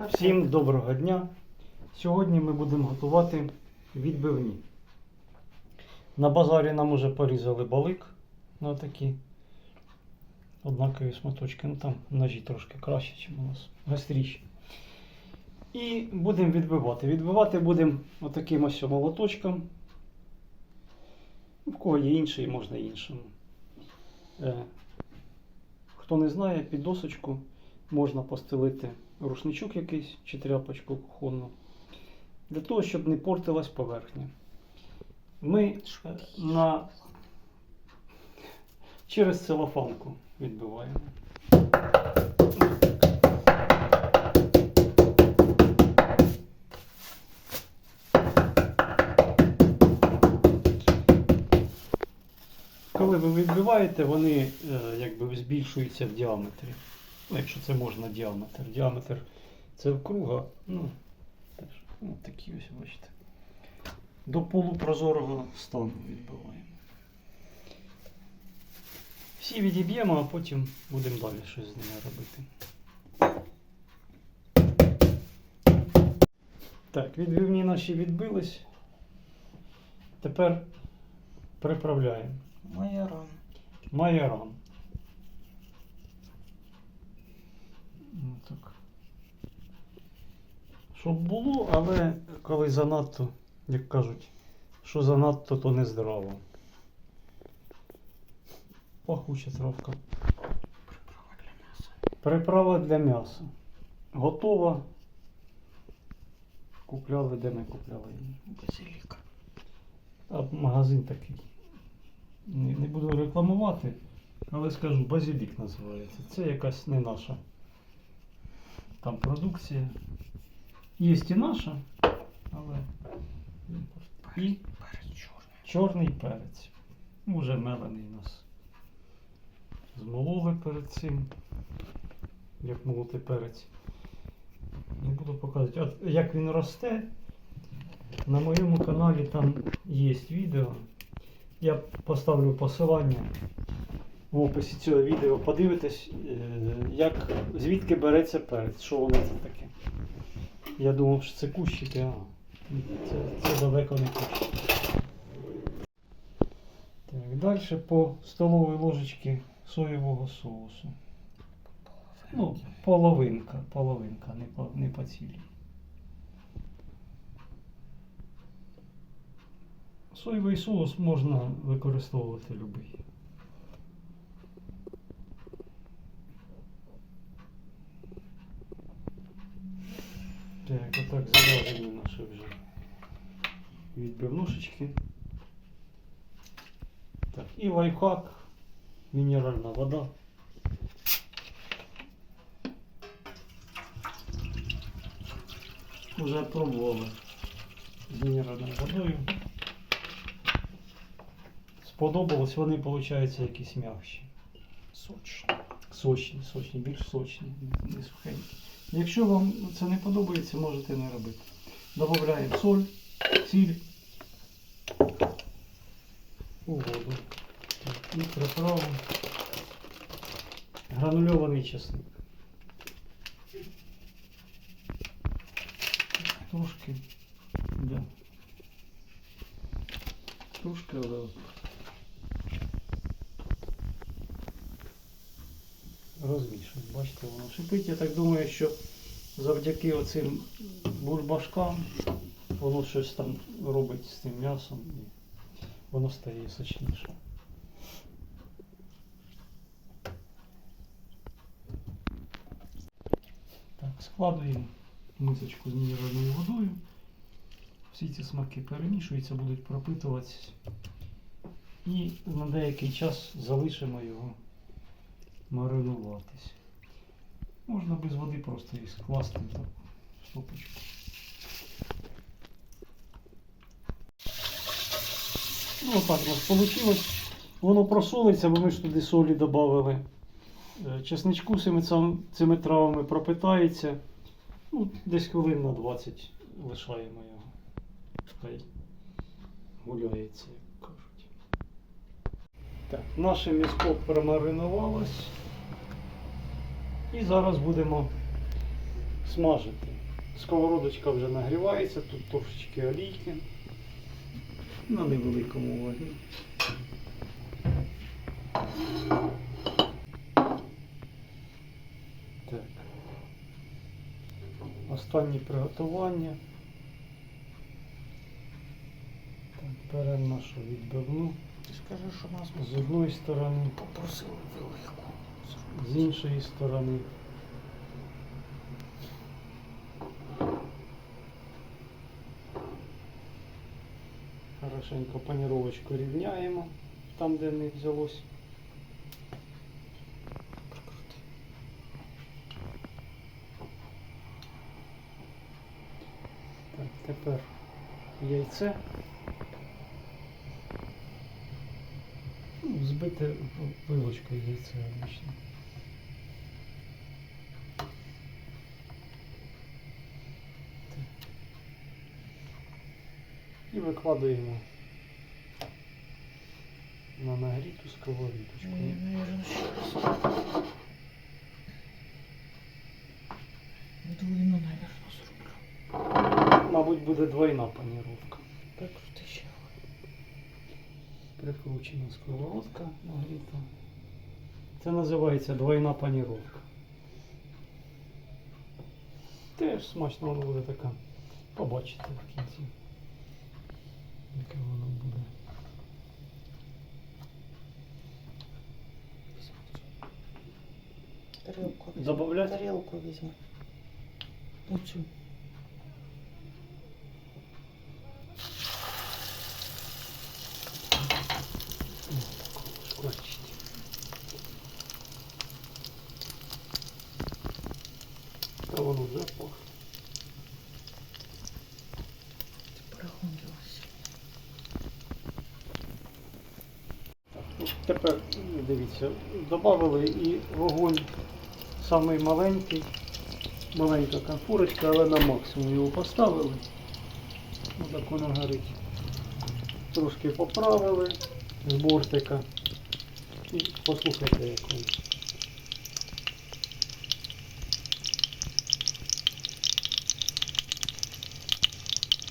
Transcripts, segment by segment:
Всім доброго дня! Сьогодні ми будемо готувати відбивні. На базарі нам уже порізали балик на такі однакові сматочки. Ну там ножі трошки краще, ніж у нас гостріші. І будемо відбивати. Відбивати будемо отаким ось молоточком. В кого є інший, можна іншим. Е, Хто не знає, під досочку можна постелити рушничок якийсь чи тряпочку кухонну. Для того, щоб не портилась поверхня. Ми е, на... через целофанку відбиваємо. Коли ви відбиваєте, вони е, якби збільшуються в діаметрі. Ну, якщо це можна діаметр. Діаметр це круга, ну, теж, ну такі ось бачите. До полупрозорого стану відбиваємо. Всі відіб'ємо, а потім будемо далі щось з ними робити. Так, відбивні наші відбились. Тепер приправляємо. Майоран. Майоран. Ну, так. Щоб було, але коли занадто, як кажуть, що занадто, то не здраво. Пахуча травка. Приправа для м'яса. Приправа для м'яса. Готова. Купляли, де ми купляли її. Базиліка. А магазин такий. Не, не буду рекламувати, але скажу, базилік називається. Це якась не наша там продукція. Є і наша, але. І чорний. перець. Уже мелений нас. Змололи перед цим. Як молоти перець. Не буду показувати. От як він росте. На моєму каналі там є відео. Я поставлю посилання в описі цього відео. Подивитесь, е, як, звідки береться перець, що воно це таке. Я думав, що це кущики, а це, це далеко не кущики. Так, далі по столовій ложечці соєвого соусу. Ну, половинка, половинка, не по, не по цілій. Соєвий соус можна використовувати любий. Так, отак заважені наші вже відбивнушечки. Так, і лайфхак, мінеральна вода. Уже пробували з мінеральною водою. Сподобалось, вони, виходить, якісь м'якші. Сочний. Сочні, сочні, більш сочні, не сухенькі. Якщо вам це не подобається, можете не робити. Додаємо соль, сіль у воду. І приправу. Гранульований чесник. Трошки. Да. Трошки оливок. Розмішуємо. Бачите, воно шипить. Я так думаю, що завдяки оцим бульбашкам воно щось там робить з тим м'ясом і воно стає сочніше. Так, складуємо мисочку з мінеральною водою. Всі ці смаки перемішуються, будуть пропитуватися. І на деякий час залишимо його маринуватись. Можна без води просто їх скласти в стопочку. Ну, отак у нас вийшло. Воно просолиться, бо ми ж туди солі додали. Чесничку цими, цими травами пропитається. Ну, десь хвилин на 20 лишаємо його. Хай гуляється. Так, наше м'яско промаринувалось. І зараз будемо смажити. Сковородочка вже нагрівається, тут трошечки олійки на невеликому вогні. Так. Останнє приготування. Так, беремо нашу відбивну Ти скажи, що нас з одної сторони, попросили велику. з іншої сторони. Хорошенько паніровочку рівняємо там, де не взялось. Так, тепер яйце. Збите в- вилочкою яйце обично. І викладаємо на нагріту сковорідочку. Ну, я, наверное, ще раз. Двойну, наверное, зроблю. Мабуть, буде двойна паніровка. Прикрути ще. Прикручена сковородка нагріта. Це називається двойна паніровка. Теж смачно воно буде така. Побачите в кінці. Яке воно буде. Тарілку. візьми. Добавлять? Тарілку візьми. Оцю. Воно вже пахне. Ну, Тепер ну, дивіться, додали і вогонь самий маленький, маленька конфорочка, але на максимум його поставили. Отак воно горить. Трошки поправили з бортика. І послухайте, як воно.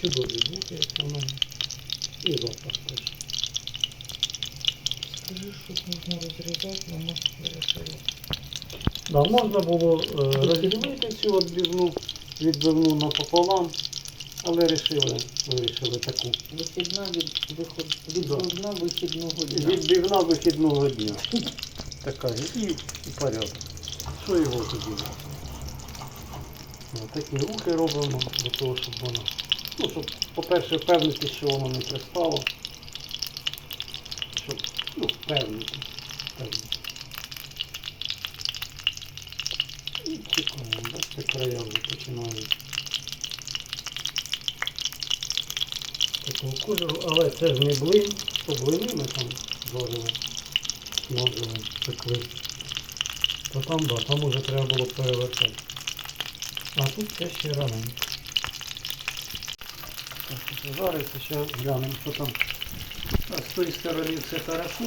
Чудові звуки, як воно. І запах теж. Скажи, що можна розрізати, воно пересорить. Да, можна було е, розділити цю відбивну, відбивну напополам, але вирішили, вирішили таку. Вихідна від виход... Да. відбивна вихідного дня. Відбивна вихідного дня. Така і, і порядок. Що його тоді? Такі рухи робимо для того, щоб воно. Ну, щоб, по-перше, впевнитися, що воно не пристало. Щоб, ну, впевнитись. І чекаємо, бачите, края вже починають. Такого кольору, але це ж не блин, то блини ми там зварили, смажили, пекли. То там, да, там уже треба було перевертати. А тут це ще раненько. Жариться, ще глянемо, що там. А з тої сторони все хорошо,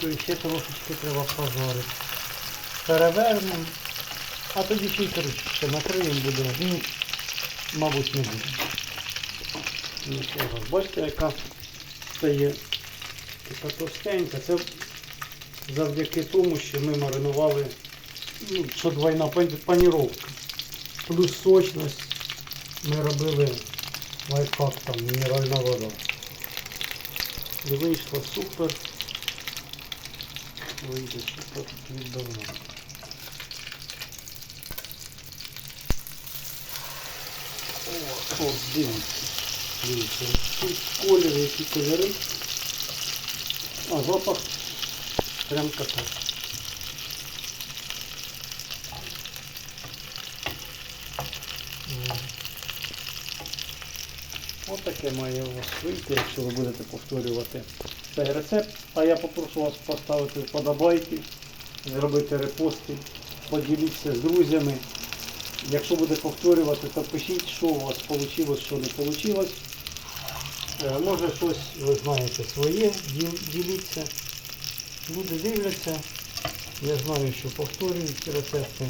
то ще трошечки треба пожарити. Перевернемо, а тоді ще й ще накриємо буде. Ну, мабуть, не буде. Нічого. Бачите, яка стає така товстенька. Це завдяки тому, що ми маринували, ну, що двойна пан- паніровка. Плюс сочність ми робили лайфхак, там мінеральна вода. І вийшло супер. Вийде супер віддавно. О, от, дивіться. Дивіться, тут колір, які кольори. А запах прям катак. Ось Таке має у вас вийти, якщо ви будете повторювати цей рецепт. А я попрошу вас поставити вподобайки, зробити репости, поділіться з друзями. Якщо буде повторювати, то пишіть, що у вас вийшло, що не вийшло. Е, Може щось ви знаєте своє, діл- діліться. Люди дивляться. Я знаю, що повторюють рецепти.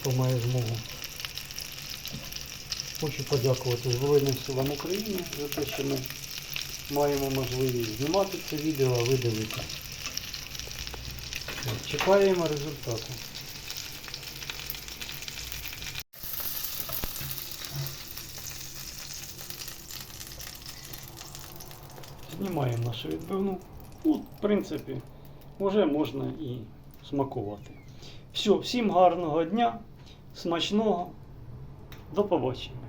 хто має змогу. Хочу подякувати Збройним силам України за те, що ми маємо можливість знімати це відео, а ви дивитесь. Чекаємо результату. Знімаємо нашу відбивну. Ну, в принципі, вже можна і смакувати. Все, всім гарного дня, смачного. До побачення.